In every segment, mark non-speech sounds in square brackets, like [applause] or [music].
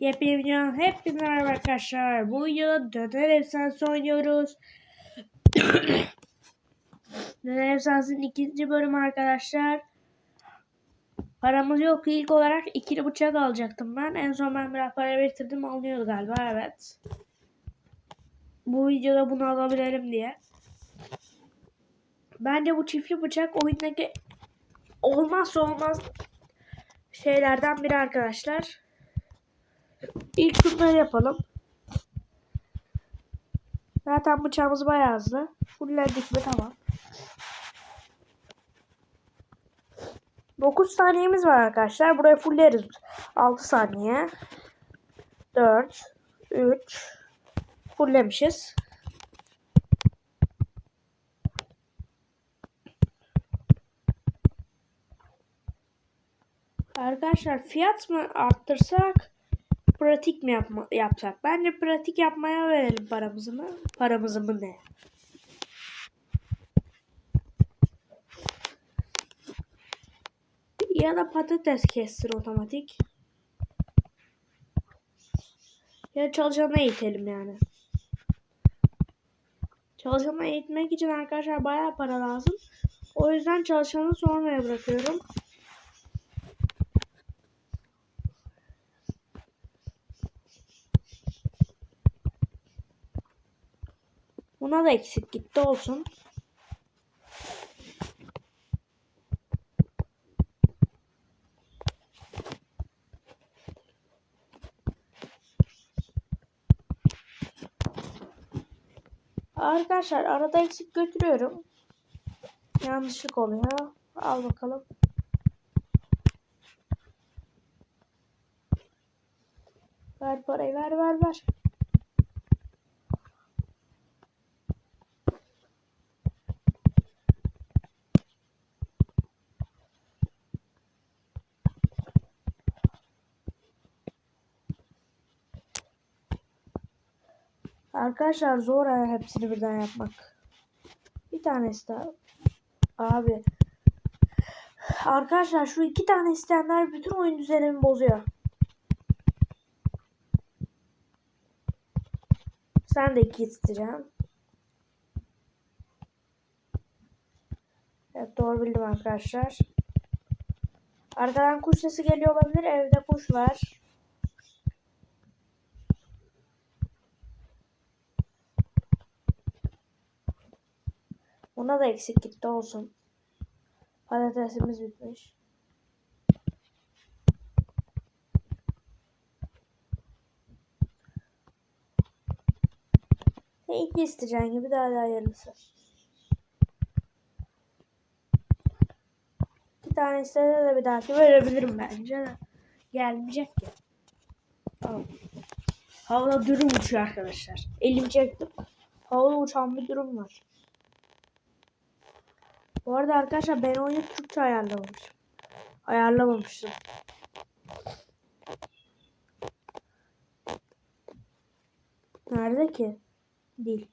Yepyeni videodan hepinize merhaba arkadaşlar. Bu videoda Döner Efsanesi oynuyoruz. [coughs] Döner Efsanesi'nin ikinci bölümü arkadaşlar. Paramız yok. İlk olarak ikili bıçak alacaktım ben. En son ben biraz para biriktirdim. Alınıyordu galiba. Evet. Bu videoda bunu alabilirim diye. Bence bu çiftli bıçak oyundaki olmazsa olmaz şeylerden biri arkadaşlar. İlk bunları yapalım. Zaten bıçağımız bayağı hızlı. Fullendik mi tamam. 9 saniyemiz var arkadaşlar. Burayı fulleriz. 6 saniye. 4 3 Fullemişiz. Arkadaşlar fiyat mı arttırsak pratik mi yapma, yapsak? Bence pratik yapmaya verelim paramızı mı? Paramızı mı ne? Ya da patates kestir otomatik. Ya çalışanı eğitelim yani. Çalışanı eğitmek için arkadaşlar bayağı para lazım. O yüzden çalışanı sonraya bırakıyorum. Buna da eksik gitti olsun. Arkadaşlar arada eksik götürüyorum. Yanlışlık oluyor. Al bakalım. Ver parayı ver ver ver. Arkadaşlar zor ya hepsini birden yapmak. Bir tanesi daha. Abi. Arkadaşlar şu iki tane isteyenler bütün oyun düzenimi bozuyor. Sen de iki isteyeceksin. Evet doğru bildim arkadaşlar. Arkadan kuş sesi geliyor olabilir. Evde kuş var. Buna da eksik gitti olsun. Patatesimiz bitmiş. Ve iki isteyeceğin gibi daha da hayırlısı. İki tane istese de bir dahaki verebilirim bence. Gelmeyecek ya. Tamam. Havada dürüm uçuyor arkadaşlar. Elim çektim. Havada uçan bir durum var. Bu arada arkadaşlar ben oyunu Türkçe ayarlamamışım. Ayarlamamıştım. Nerede ki? Dil.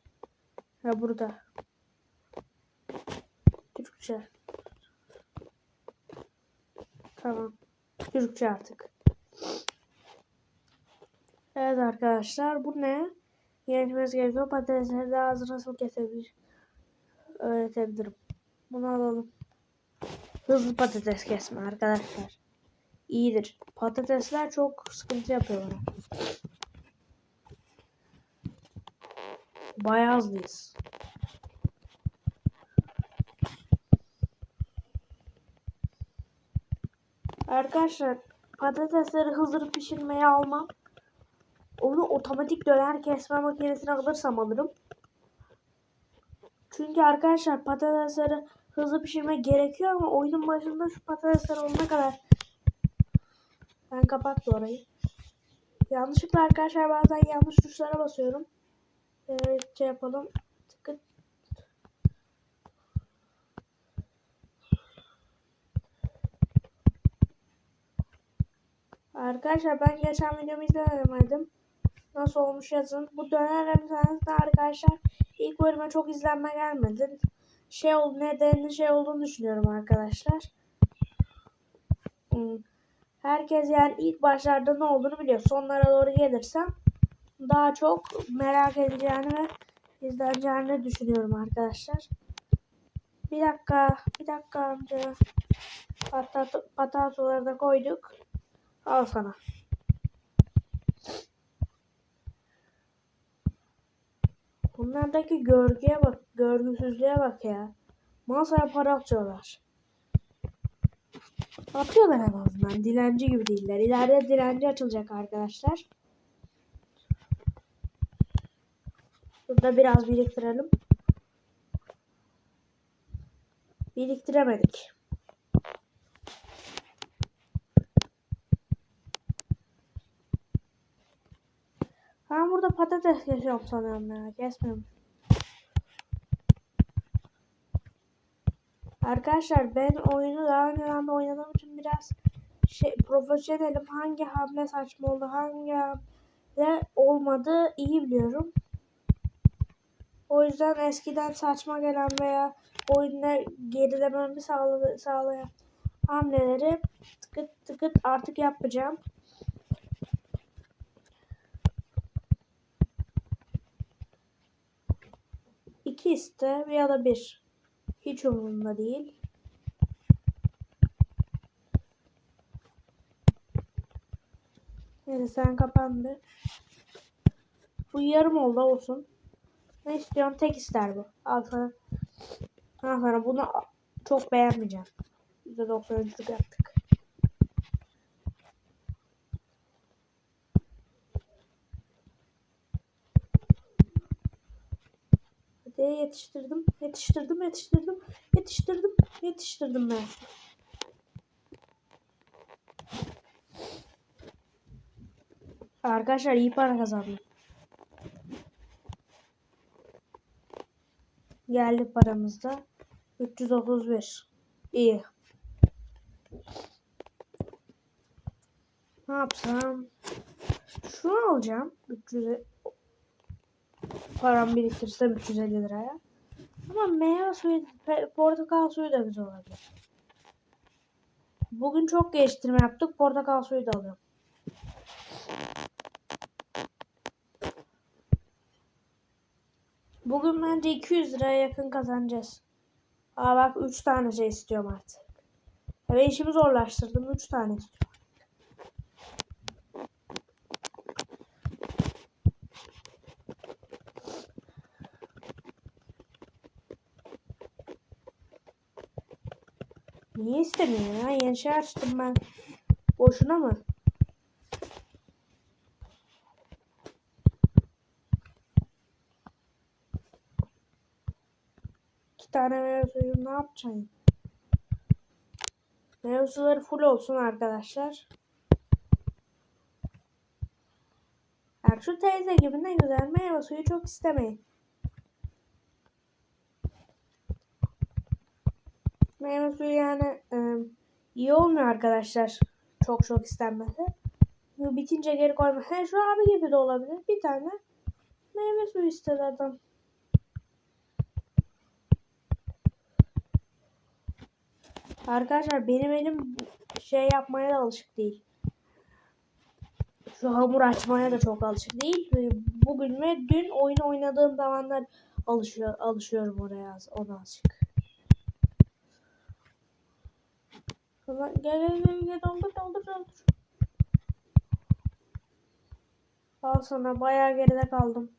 Ha burada. Türkçe. Tamam. Türkçe artık. Evet arkadaşlar bu ne? Yönetmeniz gerekiyor. Patatesleri daha hızlı nasıl kesebilir? Öğretebilirim. Bunu alalım. Hızlı patates kesme arkadaşlar. İyidir. Patatesler çok sıkıntı yapıyor bana. Bayağı hızlıyız. Arkadaşlar patatesleri hızlı pişirmeye almam. Onu otomatik döner kesme makinesine alırsam alırım. Çünkü arkadaşlar patatesleri hızlı pişirmek gerekiyor ama oyunun başında şu patatesler olana kadar ben kapattım orayı. Yanlışlıkla arkadaşlar bazen yanlış tuşlara basıyorum. Evet şey yapalım. Tıkıt. Arkadaşlar ben geçen videomu izlemedim. Nasıl olmuş yazın. Bu döner efsanesinde arkadaşlar ilk bölüme çok izlenme gelmedi. Şey oldu nedenli şey olduğunu düşünüyorum arkadaşlar. Hmm. herkes yani ilk başlarda ne olduğunu biliyor. Sonlara doğru gelirsem daha çok merak edeceğini ve izleneceğini düşünüyorum arkadaşlar. Bir dakika, bir dakika amca. Patat patatoları da koyduk. Al sana. Bunlardaki görgüye bak, görgüsüzlüğe bak ya. Masaya para atıyorlar. Atıyorlar en azından. Dilenci gibi değiller. İleride dilenci açılacak arkadaşlar. Burada biraz biriktirelim. Biriktiremedik. Ben burada patates kesiyorum sanıyorum ya. Kesmiyorum. Arkadaşlar ben oyunu daha önceden de oynadığım için biraz şey, profesyonelim. Hangi hamle saçma oldu, hangi hamle olmadı iyi biliyorum. O yüzden eskiden saçma gelen veya oyunda gerilememi sağlayan hamleleri tıkıt tıkıt artık yapmayacağım. 2 iste ya da 1. Hiç umurumda değil. Yani sen kapandı. Bu yarım oldu olsun. Ne istiyorsun? Tek ister bu. Al sana. Al sana. Bunu çok beğenmeyeceğim. %93'lük yaptık. Hadi yetiştirdim. Yetiştirdim, yetiştirdim. Yetiştirdim, yetiştirdim ben. Arkadaşlar iyi para kazandım. Geldi paramızda. 331. İyi. Ne yapsam? Şunu alacağım. 300 param biriktirsem 350 liraya. Ama meyve suyu, portakal suyu da güzel olabilir. Bugün çok geliştirme yaptık. Portakal suyu da alıyorum. Bugün bence 200 liraya yakın kazanacağız. Aa bak 3 tane şey istiyorum artık. Ve işimi zorlaştırdım. 3 tane istiyorum. Niye istemiyor ya? Yeni şey açtım ben. Boşuna mı? İki tane meyve suyu ne yapacaksın? Meyve suları full olsun arkadaşlar. Yani şu teyze gibi ne güzel meyve suyu çok istemeyin. Meyve yani e, iyi olmuyor arkadaşlar. Çok çok istenmesi. Bitince geri koyma. He şu abi gibi de olabilir. Bir tane meyve suyu istedi adam. Arkadaşlar benim elim şey yapmaya da alışık değil. Şu hamur açmaya da çok alışık değil. Bugün ve dün oyun oynadığım zamanlar alışıyor, alışıyorum oraya ona azıcık. Gel gel gel gel doldur doldur doldur. Al sana bayağı geride kaldım.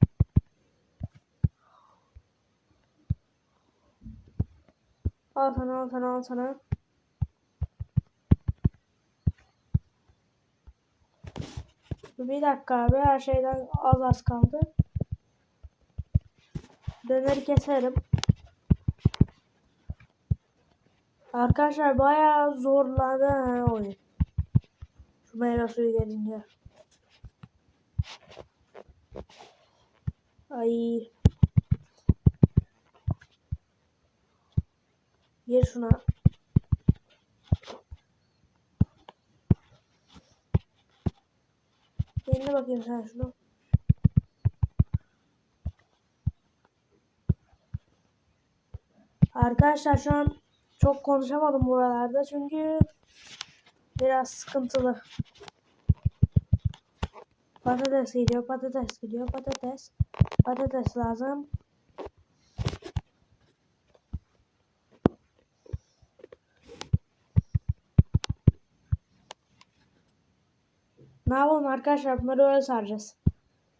Al sana al sana al sana. Bir dakika abi her şeyden az az kaldı. Döneri keserim. Arkadaşlar bayağı zorladı ha oyun. Şu meyve suyu gelince. Ay. Gir şuna. Yenile bakayım sen şunu. Arkadaşlar şu an çok konuşamadım buralarda çünkü biraz sıkıntılı. Patates gidiyor, patates gidiyor, patates. Patates lazım. Ne yapalım arkadaşlar? Bunları böyle saracağız.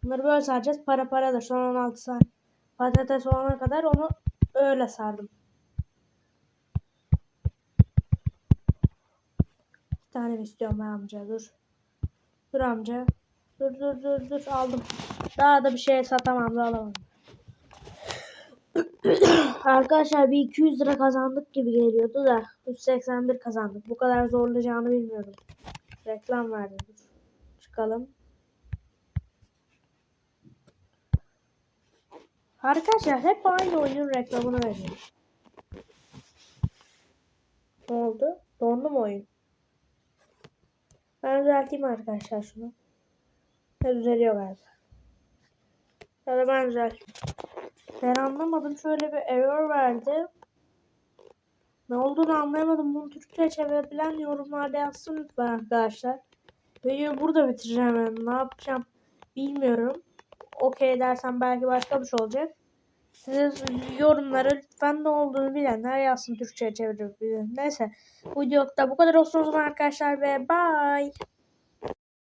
Bunları böyle saracağız. Para paradır. Son 16 saniye. Patates olana kadar onu öyle sardım. Bir tane istiyorum ben amca? Dur. Dur amca. Dur dur dur dur. Aldım. Daha da bir şey satamam da alamam. [coughs] Arkadaşlar bir 200 lira kazandık gibi geliyordu da 381 kazandık. Bu kadar zorlayacağını bilmiyordum. Reklam verdi. Çıkalım. Arkadaşlar hep aynı oyunun reklamını veriyor. Ne oldu? Dondu mu oyun? Ben düzelteyim arkadaşlar şunu. Ne düzeliyor galiba. Ya da ben düzelteyim. Ben anlamadım. Şöyle bir error verdi. Ne olduğunu anlayamadım. Bunu Türkçe çevirebilen yorumlarda yazsın lütfen arkadaşlar. Videoyu burada bitireceğim ben. Ne yapacağım bilmiyorum. Okey dersem belki başka bir şey olacak. Siz yorumlara lütfen ne olduğunu bilenler yazsın Türkçe'ye çevirebilen. Neyse. Bu videoda bu kadar olsun o zaman arkadaşlar ve bye.